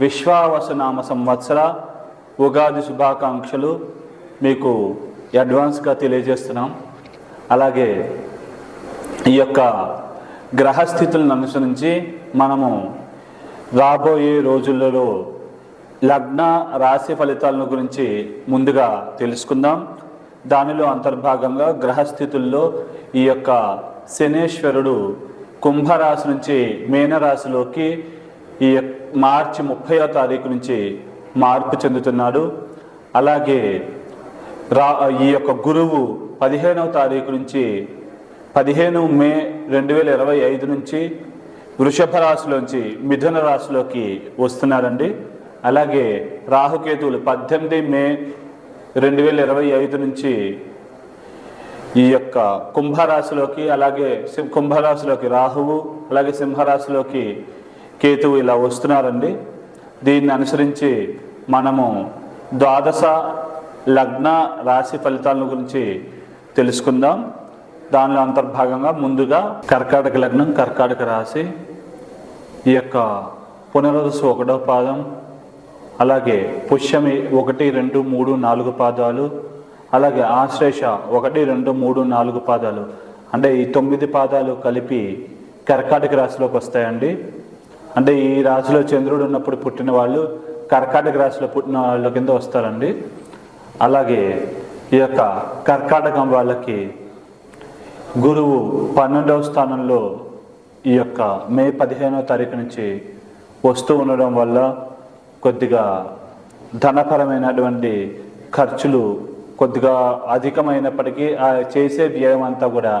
విశ్వావసనామ సంవత్సర ఉగాది శుభాకాంక్షలు మీకు అడ్వాన్స్గా తెలియజేస్తున్నాం. అలాగే ఈ యొక్క గ్రహస్థితులను అనుసరించి మనము రాబోయే రోజులలో లగ్న రాశి ఫలితాలను గురించి ముందుగా తెలుసుకుందాం. దానిలో అంతర్భాగంగా గ్రహస్థితుల్లో ఈ యొక్క శనేశ్వరుడు కుంభరాశి నుంచి మీనరాశిలోకి ఈ యొక్క మార్చి ముప్పైవ తారీఖు నుంచి మార్పు చెందుతున్నాడు. అలాగే రా ఈ యొక్క గురువు పదిహేనవ తారీఖు నుంచి పదిహేను మే రెండు వేల ఇరవై ఐదు నుంచి వృషభ రాశిలోంచి మిథున రాశిలోకి వస్తున్నారండి. అలాగే రాహుకేతువులు పద్దెనిమిది మే రెండు వేల ఇరవై ఐదు నుంచి ఈ యొక్క కుంభరాశిలోకి అలాగే కుంభరాశిలోకి రాహువు అలాగే సింహరాశిలోకి కేతువు ఇలా వస్తున్నారండి. దీన్ని అనుసరించి మనము ద్వాదశ లగ్న రాశి ఫలితాల గురించి తెలుసుకుందాం. దానిలో అంతర్భాగంగా ముందుగా కర్కాటక లగ్నం కర్కాటక రాశి ఈ యొక్క పునరుదశ ఒకటో పాదం అలాగే పుష్యమి ఒకటి రెండు మూడు నాలుగు పాదాలు అలాగే ఆశ్లేష ఒకటి రెండు మూడు నాలుగు పాదాలు. అంటే ఈ తొమ్మిది పాదాలు కలిపి కర్కాటక రాశిలోకి వస్తాయండి. అంటే ఈ రాశిలో చంద్రుడు ఉన్నప్పుడు పుట్టిన వాళ్ళు కర్కాటక రాశిలో పుట్టిన వాళ్ళ కింద వస్తారండి. అలాగే ఈ యొక్క కర్కాటకం వాళ్ళకి గురువు పన్నెండవ స్థానంలో ఈ యొక్క మే పదిహేనవ తారీఖు నుంచి వస్తూ ఉండడం వల్ల కొద్దిగా ధనపరమైనటువంటి ఖర్చులు కొద్దిగా అధికమైనప్పటికీ ఆ చేసే వ్యయం అంతా కూడా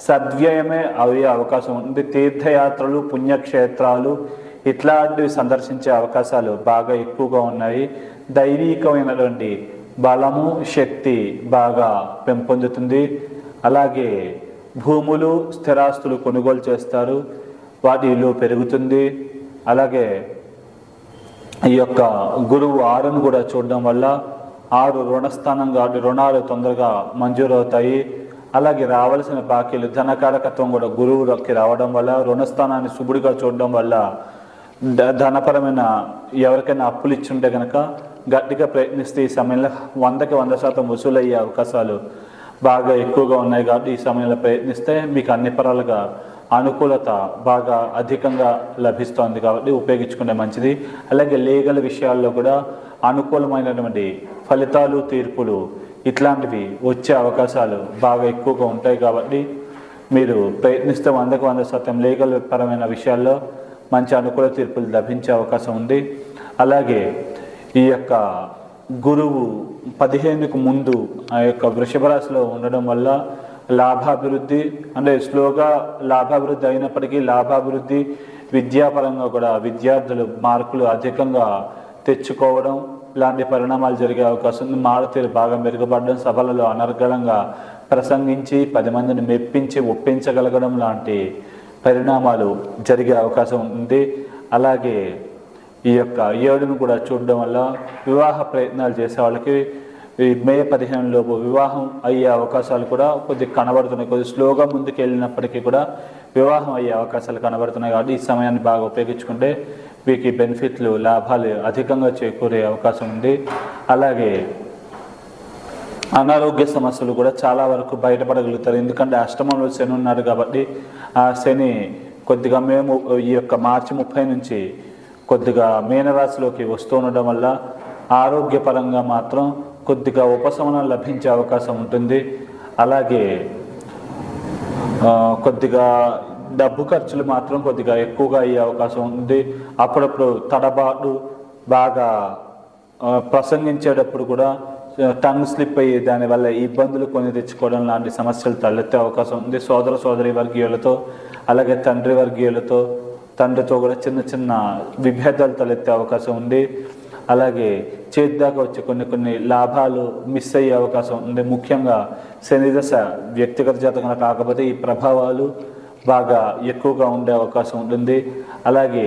సద్వ్యయమే అయ్యే అవకాశం ఉంది. తీర్థయాత్రలు పుణ్యక్షేత్రాలు ఇట్లాంటివి సందర్శించే అవకాశాలు బాగా ఎక్కువగా ఉన్నాయి. దైవీకమైనటువంటి బలము శక్తి బాగా పెంపొందుతుంది. అలాగే భూములు స్థిరాస్తులు కొనుగోలు చేస్తారు. వాటి విలువ పెరుగుతుంది. అలాగే ఈ యొక్క గురువు ఆరును కూడా చూడడం వల్ల ఆరు రుణస్థానం కాబట్టి రుణాలు తొందరగా మంజూరు అవుతాయి అలాగే రావాల్సిన బాకీలు ధనకారకత్వం కూడా గురువులకి రావడం వల్ల రుణస్థానాన్ని శుభుడిగా చూడడం వల్ల ధనపరమైన ఎవరికైనా అప్పులు ఇచ్చుంటే కనుక గట్టిగా ప్రయత్నిస్తే ఈ సమయంలో వందకి వంద శాతం వసూలయ్యే అవకాశాలు బాగా ఎక్కువగా ఉన్నాయి కాబట్టి ఈ సమయంలో ప్రయత్నిస్తే మీకు అన్ని పరాలుగా అనుకూలత బాగా అధికంగా లభిస్తోంది కాబట్టి ఉపయోగించుకుంటే మంచిది. అలాగే లీగల్ విషయాల్లో కూడా అనుకూలమైనటువంటి ఫలితాలు తీర్పులు ఇట్లాంటివి వచ్చే అవకాశాలు బాగా ఎక్కువగా ఉంటాయి కాబట్టి మీరు ప్రయత్నిస్తే వందకు వంద శాతం లీగల్ పరమైన విషయాల్లో మంచి అనుకూల తీర్పులు లభించే అవకాశం ఉంది. అలాగే ఈ యొక్క గురువు పదిహేనుకు ముందు ఆ యొక్క వృషభ రాశిలో ఉండడం వల్ల లాభాభివృద్ధి అంటే స్లోగా లాభాభివృద్ధి అయినప్పటికీ లాభాభివృద్ధి విద్యాపరంగా కూడా విద్యార్థులు మార్కులు అధికంగా తెచ్చుకోవడం ఇలాంటి పరిణామాలు జరిగే అవకాశం ఉంది. మారుతీరు బాగా మెరుగుపడడం సభలలో అనర్గళంగా ప్రసంగించి పది మందిని మెప్పించి ఒప్పించగలగడం లాంటి పరిణామాలు జరిగే అవకాశం ఉంది. అలాగే ఈ యొక్క ఏడును కూడా చూడడం వల్ల వివాహ ప్రయత్నాలు చేసే వాళ్ళకి ఈ మే పదిహేను లోపు వివాహం అయ్యే అవకాశాలు కూడా కొద్దిగా కనబడుతున్నాయి. కొద్ది స్లోగా ముందుకు వెళ్ళినప్పటికీ కూడా వివాహం అయ్యే అవకాశాలు కనబడుతున్నాయి కాబట్టి ఈ సమయాన్ని బాగా ఉపయోగించుకుంటే మీకు ఈ బెనిఫిట్లు లాభాలు అధికంగా చేకూరే అవకాశం ఉంది. అలాగే అనారోగ్య సమస్యలు కూడా చాలా వరకు బయటపడగలుగుతారు. ఎందుకంటే అష్టమంలో శని ఉన్నాడు కాబట్టి ఆ శని కొద్దిగా మేము ఈ యొక్క మార్చి ముప్పై నుంచి కొద్దిగా మీనరాశిలోకి వస్తూ ఉండడం వల్ల ఆరోగ్యపరంగా మాత్రం కొద్దిగా ఉపశమనం లభించే అవకాశం ఉంటుంది. అలాగే కొద్దిగా డబ్బు ఖర్చులు మాత్రం కొద్దిగా ఎక్కువగా అయ్యే అవకాశం ఉంది. అప్పుడప్పుడు తడబాటు బాగా ప్రసంగించేటప్పుడు కూడా టంగ్ స్లిప్ అయ్యి దానివల్ల ఇబ్బందులు కొని తెచ్చుకోవడం లాంటి సమస్యలు తలెత్తే అవకాశం ఉంది. సోదర సోదరి వర్గీయులతో అలాగే తండ్రి వర్గీయులతో తండ్రితో కూడా చిన్న చిన్న విభేదాలు తలెత్తే అవకాశం ఉంది. అలాగే చేద్దాకా వచ్చే కొన్ని కొన్ని లాభాలు మిస్ అయ్యే అవకాశం ఉంది. ముఖ్యంగా శనిదశ వ్యక్తిగత జాతకంలో కాకపోతే ఈ ప్రభావాలు బాగా ఎక్కువగా ఉండే అవకాశం ఉంటుంది. అలాగే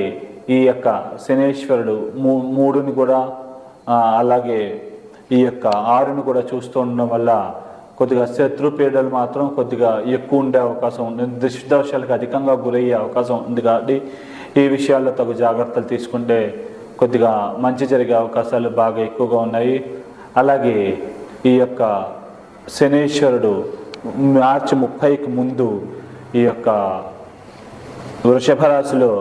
ఈ యొక్క శనేశ్వరుడు మూ మూడుని కూడా అలాగే ఈ యొక్క ఆరుని కూడా చూస్తూ ఉండడం వల్ల కొద్దిగా శత్రు పీడలు మాత్రం కొద్దిగా ఎక్కువ ఉండే అవకాశం ఉంటుంది. దృష్టి అధికంగా గురయ్యే అవకాశం ఉంది కాబట్టి ఈ విషయాల్లో తగు జాగ్రత్తలు తీసుకుంటే కొద్దిగా మంచి జరిగే అవకాశాలు బాగా ఎక్కువగా ఉన్నాయి. అలాగే ఈ యొక్క శనేశ్వరుడు మార్చి ముప్పైకి ముందు ఈ యొక్క వృషభ రాశిలో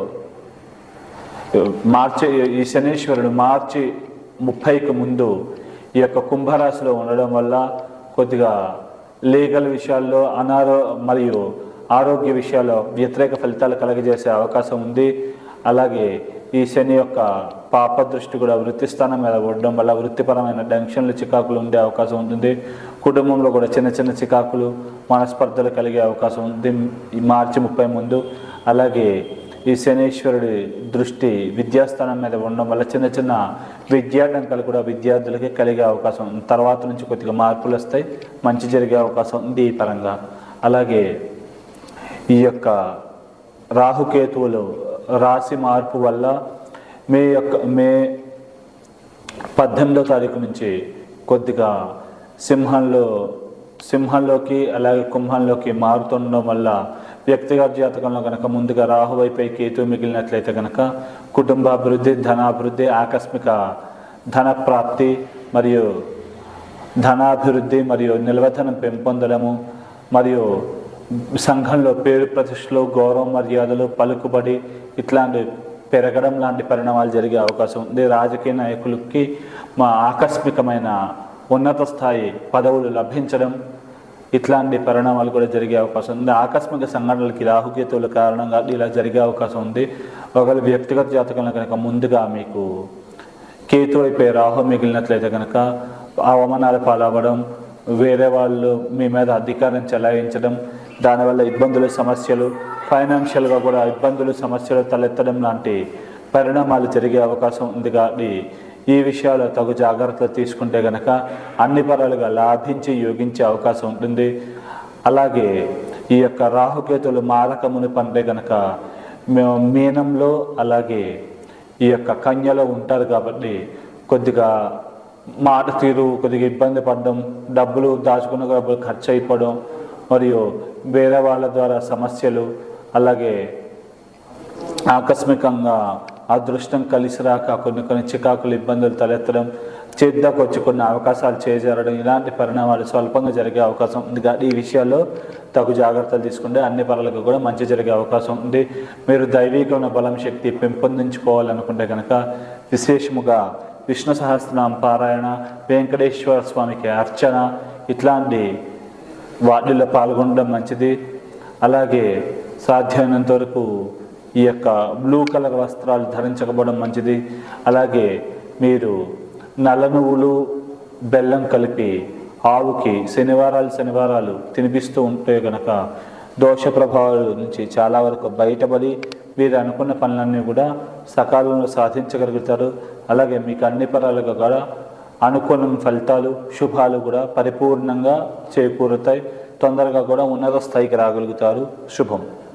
మార్చి ఈ శనేశ్వరుడు మార్చి ముప్పైకి ముందు ఈ యొక్క కుంభరాశిలో ఉండడం వల్ల కొద్దిగా లీగల్ విషయాల్లో అనారో మరియు ఆరోగ్య విషయాల్లో వ్యతిరేక ఫలితాలు కలగజేసే అవకాశం ఉంది. అలాగే ఈ శని యొక్క పాప దృష్టి కూడా వృత్తి స్థానం మీద ఉండడం వల్ల వృత్తిపరమైన టెన్షన్లు చికాకులు ఉండే అవకాశం ఉంటుంది. కుటుంబంలో కూడా చిన్న చిన్న చికాకులు మనస్పర్ధలు కలిగే అవకాశం ఉంది. ఈ మార్చి ముప్పై ముందు అలాగే ఈ శనీశ్వరుడి దృష్టి విద్యాస్థానం మీద ఉండడం వల్ల చిన్న చిన్న విద్యాటంకాలు కూడా విద్యార్థులకి కలిగే అవకాశం తర్వాత నుంచి కొద్దిగా మార్పులు వస్తాయి. మంచి జరిగే అవకాశం ఉంది ఈ పరంగా. అలాగే ఈ యొక్క రాహుకేతువులు రాశి మార్పు వల్ల మే యొక్క మే పద్దెనిమిదో తారీఖు నుంచి కొద్దిగా సింహంలో సింహంలోకి అలాగే కుంభంలోకి మారుతుండడం వల్ల వ్యక్తిగత జాతకంలో కనుక ముందుగా రాహు వైపై కేతు మిగిలినట్లయితే కనుక కుటుంబాభివృద్ధి ధనాభివృద్ధి ఆకస్మిక ధన ప్రాప్తి మరియు ధనాభివృద్ధి మరియు నిల్వధనం పెంపొందడము మరియు సంఘంలో పేరు ప్రతిష్టలు గౌరవ మర్యాదలు పలుకుబడి ఇట్లాంటి పెరగడం లాంటి పరిణామాలు జరిగే అవకాశం ఉంది. రాజకీయ నాయకులకి మా ఆకస్మికమైన ఉన్నత స్థాయి పదవులు లభించడం ఇట్లాంటి పరిణామాలు కూడా జరిగే అవకాశం ఉంది. ఆకస్మిక సంఘటనలకి రాహుకేతువుల కారణంగా ఇలా జరిగే అవకాశం ఉంది. ఒకవేళ వ్యక్తిగత జాతకంలో కనుక ముందుగా మీకు కేతు అయిపోయి రాహు మిగిలినట్లయితే కనుక అవమానాలు పాలవ్వడం వేరే వాళ్ళు మీ మీద అధికారం చెలాయించడం దానివల్ల ఇబ్బందులు సమస్యలు ఫైనాన్షియల్గా కూడా ఇబ్బందులు సమస్యలు తలెత్తడం లాంటి పరిణామాలు జరిగే అవకాశం ఉంది కాబట్టి ఈ విషయాలు తగు జాగ్రత్తలు తీసుకుంటే కనుక అన్ని పరాలుగా లాభించి యోగించే అవకాశం ఉంటుంది. అలాగే ఈ యొక్క రాహుకేతులు మారకముని పంటే కనుక మీనంలో అలాగే ఈ యొక్క కన్యలో ఉంటారు కాబట్టి కొద్దిగా మాట తీరు కొద్దిగా ఇబ్బంది పడడం డబ్బులు దాచుకున్న డబ్బులు ఖర్చు అయిపోవడం మరియు వేరే వాళ్ళ ద్వారా సమస్యలు అలాగే ఆకస్మికంగా అదృష్టం కలిసి రాక కొన్ని కొన్ని చికాకులు ఇబ్బందులు తలెత్తడం చేద్దాకు వచ్చి కొన్ని అవకాశాలు చేజారడం ఇలాంటి పరిణామాలు స్వల్పంగా జరిగే అవకాశం ఉంది. కానీ ఈ విషయాల్లో తగు జాగ్రత్తలు తీసుకుంటే అన్ని పనులకు కూడా మంచి జరిగే అవకాశం ఉంది. మీరు దైవికమైన బలం శక్తి పెంపొందించుకోవాలనుకుంటే కనుక విశేషముగా విష్ణు సహస్రనామ పారాయణ వెంకటేశ్వర స్వామికి అర్చన ఇట్లాంటి వాటిల్లో పాల్గొనడం మంచిది. అలాగే సాధ్యమైనంత వరకు ఈ యొక్క బ్లూ కలర్ వస్త్రాలు ధరించకపోవడం మంచిది. అలాగే మీరు నల్ల నువ్వులు బెల్లం కలిపి ఆవుకి శనివారాలు శనివారాలు తినిపిస్తూ ఉంటే గనక దోష ప్రభావాల నుంచి చాలా వరకు బయటపడి మీరు అనుకున్న పనులన్నీ కూడా సకాలంలో సాధించగలుగుతారు. అలాగే మీకు అన్ని పరాలుగా కూడా అనుకున్న ఫలితాలు శుభాలు కూడా పరిపూర్ణంగా చేకూరుతాయి. తొందరగా కూడా ఉన్నత స్థాయికి రాగలుగుతారు. శుభం.